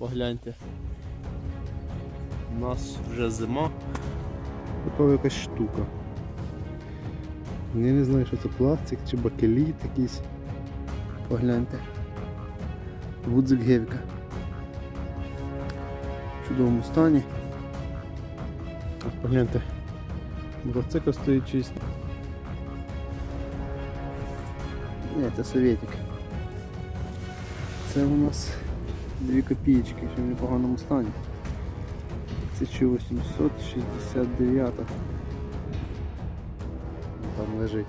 Погляньте. У нас вже зима. Така якась штука. Я не знаю, що це пластик чи бакеліт якийсь. Погляньте. Вудзик-гевка. В чудовому стані. Ось погляньте. Мотоцикл стоїть чисто. Ні, це совєтик. Це у нас 2 копійки, що в непоганому стані. 1869. Там лежить.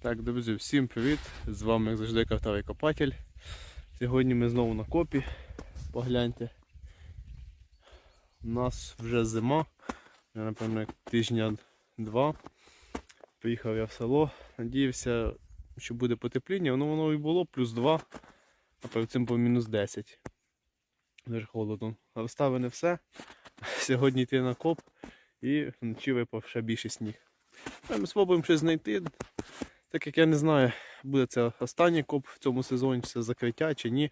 Так, друзі, всім привіт! З вами як завжди картавий копатель. Сьогодні ми знову на копі. Погляньте. У нас вже зима. Я, напевно, тижня два. Поїхав я в село. Надіявся, що буде потепління. Воно воно і було, плюс 2, а перед цим по мінус 10. Дуже холодно. А вистави все. Сьогодні йти на коп і вночі випав ще більше сніг. Ми спробуємо щось знайти. Так як я не знаю, буде це останній коп в цьому сезоні, чи це закриття чи ні.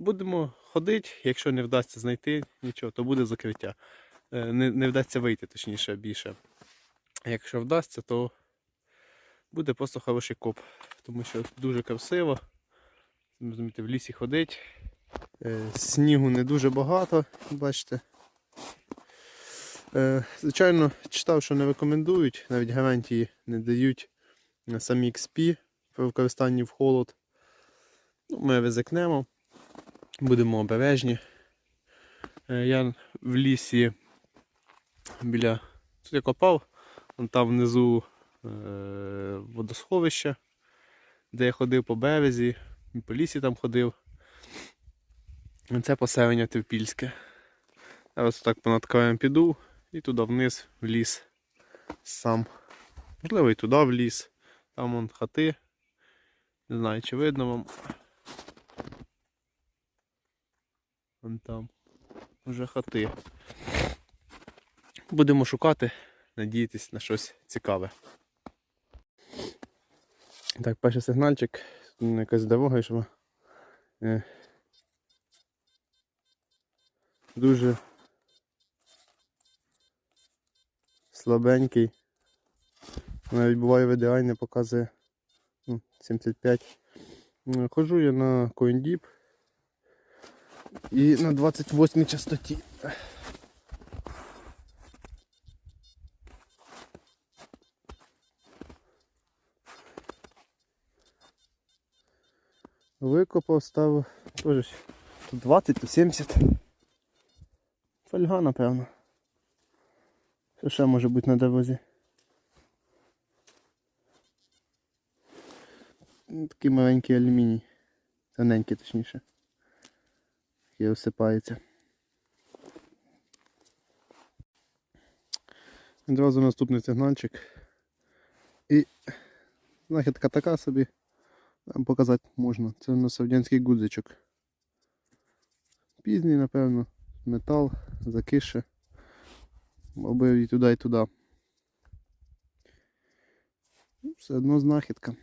Будемо ходити, якщо не вдасться знайти нічого, то буде закриття. Е, Не, не вдасться вийти, точніше, більше. Якщо вдасться, то буде просто хороший коп. Тому що дуже красиво. Розумієте, в лісі ходить. Е, Снігу не дуже багато, бачите. Е, Звичайно, читав, що не рекомендують, навіть гарантії не дають на самі XP при використанні в холод. Ну, ми ризикнемо, будемо обережні. Е, Я в лісі біля тут я копав, там внизу е, водосховище, де я ходив по березі, по лісі там ходив. Це поселення Терпільське. Зараз так понад краєм піду і туди вниз в ліс сам. Можливо, і туди в ліс. Там вон хати. Не знаю, чи видно вам. Вон там. Вже хати. Будемо шукати, надіятись на щось цікаве. Так, перший сигнальчик. Тут якась дорога йшла. Е, Дуже слабенький. Навіть буває в ідеальне показує ну, 75. Е, Ходжу я на CoinDeep і на 28 частоті. Викопав, ставив теж то 20, то 70. Фольга, напевно. Що ще може бути на дорозі? Ну, Такий маленький алюміній. Тоненький точніше. Який осипається. Одразу наступний сигнальчик. І знахідка така собі. Вам показати можна. Це у нас радянський гудзичок. Пізній, напевно, метал, закише. Обив і туди, і туди. Все одно знахідка.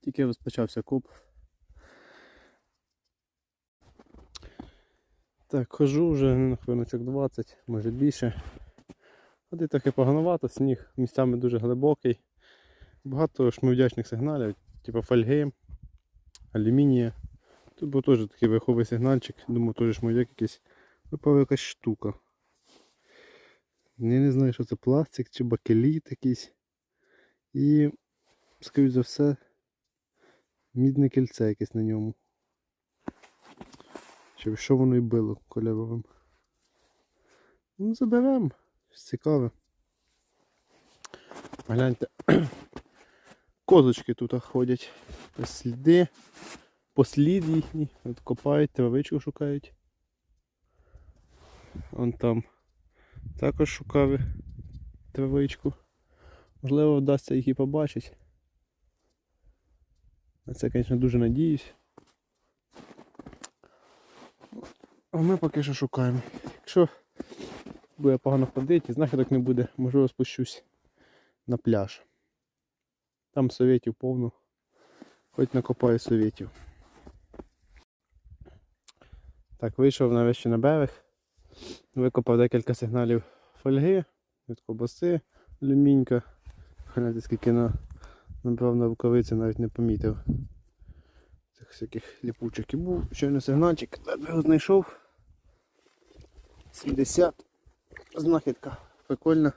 Тільки розпочався коп. Так, хожу вже на хвилиночок 20, може більше. Ходи трохи поганувато, сніг місцями дуже глибокий. Багато шмовдячних сигналів, типу фольги, алюмінія. Тут був теж такий верховий сигнальчик, думаю, теж шмовдяк якийсь. Випала якась штука. Я не знаю, що це пластик чи бакеліт якийсь. І, скоріш за все, мідне кільце якесь на ньому. Щоб що воно і було кольоровим. Ну, заберемо. Цікаве. Гляньте. Козочки тут ходять. Сліди. Послід їхній. От копають, травичку шукають. Вон там також шукали травичку. Можливо, вдасться їх і побачити. На це, звісно, дуже надіюсь. А ми поки що шукаємо. Якщо буде погано ходити, знахідок не буде, можливо спущусь на пляж. Там совєтів повно. Хоч накопаю совєтів. Так, вийшов нарешті на берег. Викопав декілька сигналів фольги від ковбаси, алюмінька. Гляньте, скільки на, набрав на рукавиці, навіть не помітив. Цих всяких ліпучок і був. Щойно сигнальчик, ледве його знайшов. 70. Знахідка. Прикольна.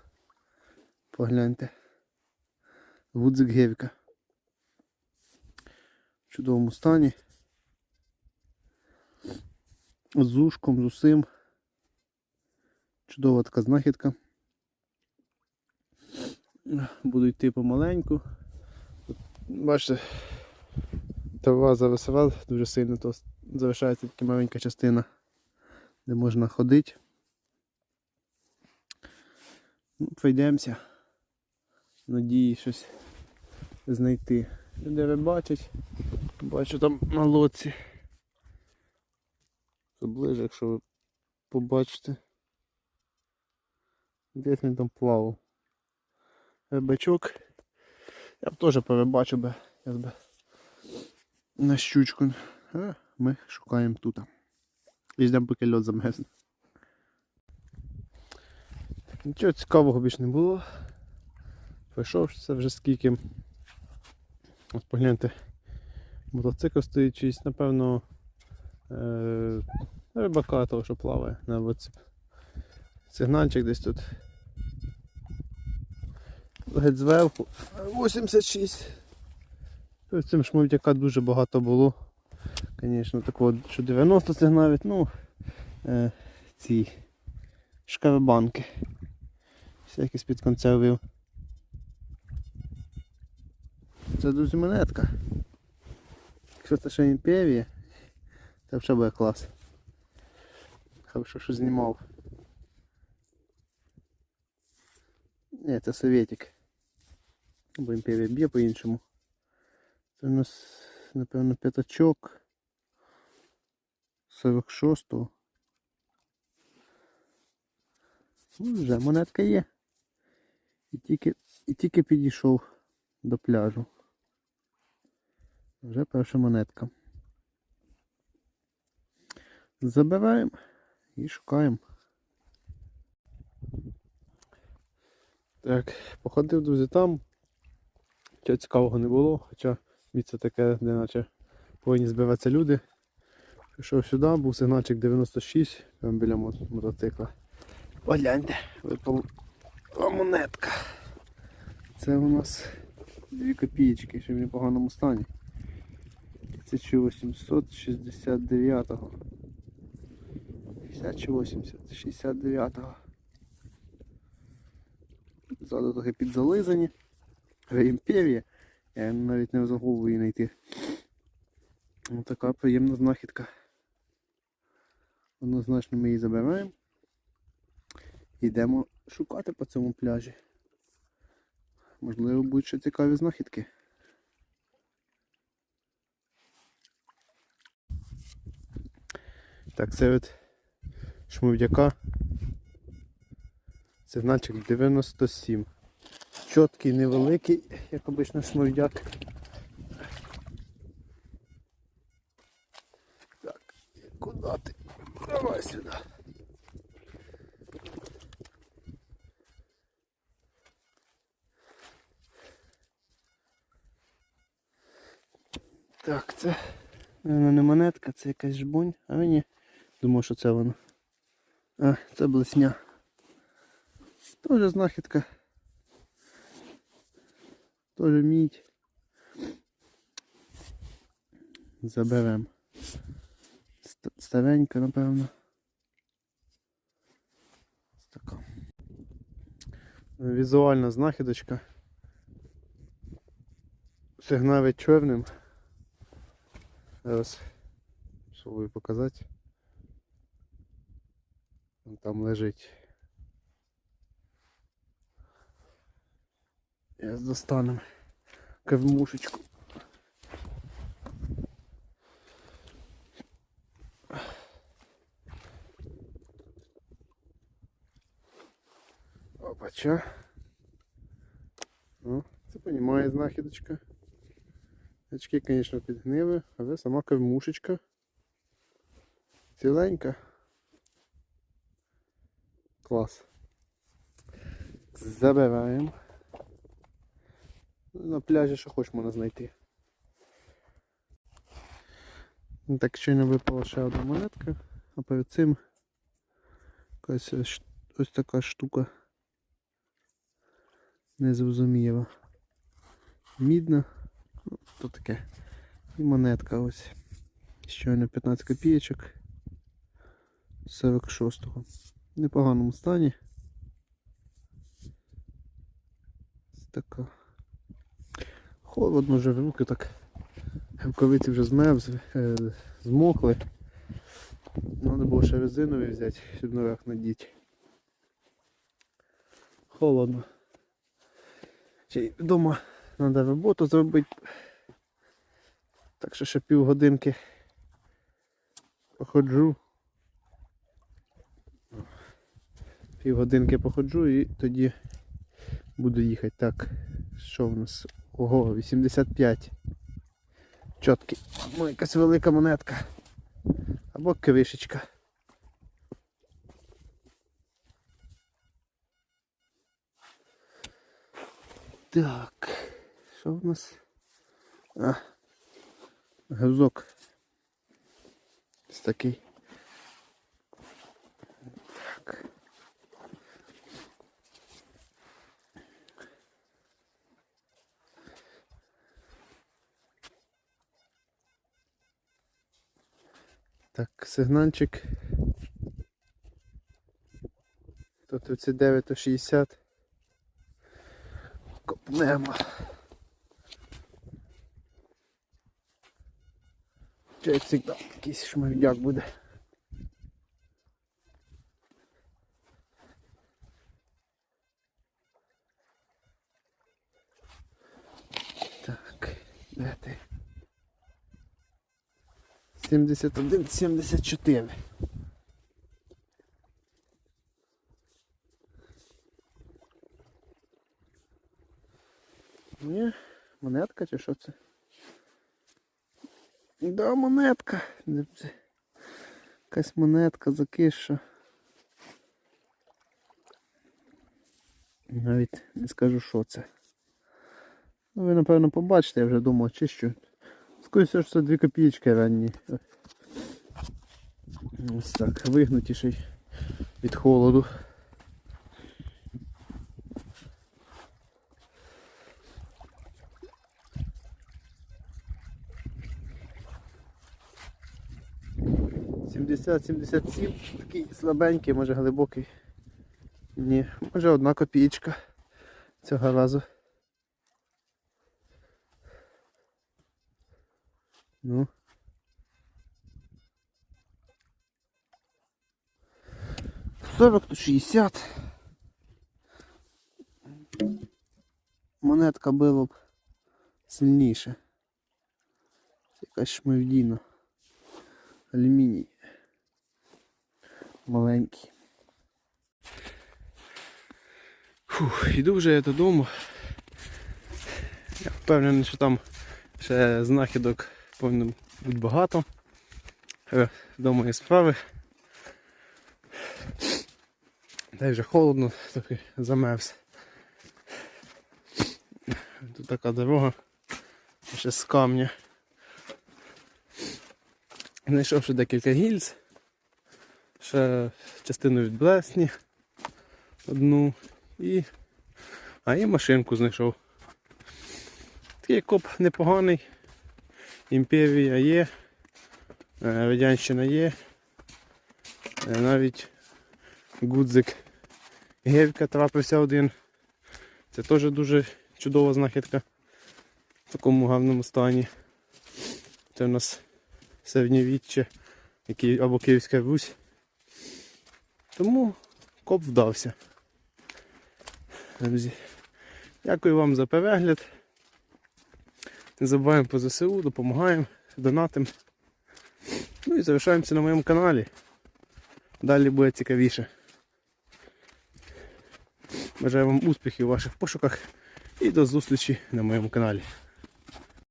Погляньте. Гудзик гевіка. В чудовому стані. З ушком, з усим. Чудова така знахідка. Буду йти помаленьку. Бачите, трава зависила дуже сильно, то залишається тільки маленька частина, де можна ходити. Ну, пройдемося. Надії щось знайти. Люди бачать. Бачу там на лодці. Поближе, якщо ви побачите. Десь він там плавав. Рибачок. Я б теж перебачив би, я би на щучку. А ми шукаємо тут. І ждемо поки льот замерзне. Нічого цікавого більш не було. Пройшов це вже скільки. От погляньте, мотоцикл стоїть чийсь, напевно, е- рибака того, що плаває на. Сигнальчик десь тут. Геть зверху. 86. Перед цим шмовдяка дуже багато було. Звісно, такого, що 90 сигналів, ну е- ці шкарабанки. Всякі з-під консервів. Це дуже монетка. Якщо це ще імперія, це вже буде клас. Хорошо, що знімав. Ні, це советик. Бо імперія б'є по-іншому. Це у нас, напевно, п'ятачок. 46-го. Ну, вже монетка є. І тільки, і тільки підійшов до пляжу. Вже перша монетка. Забираємо і шукаємо. Так, походив друзі там. Чого цікавого не було, хоча місце таке, де наче повинні збиратися люди. Пішов сюди, був сигнальчик 96, прямо біля мотоцикла. Погляньте, випала монетка. Це у нас 2 копійки, ще в непоганому стані. 1869-го. 60 чи 80? 69-го. Ззаду трохи підзализані. Імперія. Я навіть не заголовую її знайти. Ось така приємна знахідка. Однозначно ми її забираємо. Йдемо шукати по цьому пляжі. Можливо, будуть ще цікаві знахідки. Так, серед шмовдяка. Сигнальчик 97. Чіткий, невеликий, як обично шмовдяк. Так, куди ти? Давай сюди. Так, це Наверно, не монетка, це якась жбунь, а мені думав, що це воно. А, це блесня. Тоже знахідка. Тоже мідь. Заберемо. Старенька, напевно. Ось Така. Візуальна знахідочка. Сигналить чорним. Зараз спробую показати. Вон Там лежить. Я достанем кавмушечку. Опача. О, це понімає знахідочка. Очки, звісно, підгнили, але сама кормушечка. Ціленька. Клас. Забираємо. На пляжі що хоч можна знайти. Так щойно випала ще одна монетка, а перед цим якась ось така штука. Незрозуміла. Мідна. То таке. І монетка ось. Щойно 15 копійочок. 46-го. В непоганому стані. Така. Холодно вже в руки так. Рукавиці вже змерзли, е, змокли. Треба було ще резинові взяти, щоб наверх надіти. Холодно. Ще вдома треба роботу зробити. Так що ще півгодинки походжу. Півгодинки походжу і тоді буду їхати. Так, що в нас? Ого, 85. Чоткий. Ну, якась велика монетка. Або кришечка. Так. Що в нас? А. Грузок. Ось такий. Так. Так, сигнальчик. То 39, то 60. Копнемо. Як завжди якийсь шмовдяк буде. Так, де ти? 71, 74. Ні, монетка чи що це? Да, монетка. Якась монетка закиша. Навіть не скажу, що це. Ну, ви напевно побачите, я вже думав, чищу. Скоріше, що це 2 копійки ранні. Ось так, вигнутіший від холоду. Сімдесят, сімдесят сім, такий слабенький, може глибокий. Ні, може одна копійка цього разу. Ну. Сорок то шістдесят. Монетка була б сильніше. Це якась шмевдіна. Алюміній. Маленький. Фух, іду вже я додому. Я впевнений, що там ще знахідок повинно бути багато. Е, Вдома є справи. Та й вже холодно, трохи замерз. Тут така дорога. Ще з камня. Знайшов ще декілька гільз. Ще частину від блесні одну і. А і машинку знайшов. Такий коп непоганий. Імперія є, е, Радянщина є. Е, Навіть гудзик гелька трапився один. Це теж дуже чудова знахідка в такому гарному стані. Це в нас середньовіччя або Київська Русь. Тому коп вдався. Друзі, дякую вам за перегляд. Не забуваємо по ЗСУ, допомагаємо, донатимо. Ну і залишаємося на моєму каналі. Далі буде цікавіше. Бажаю вам успіхів у ваших пошуках і до зустрічі на моєму каналі.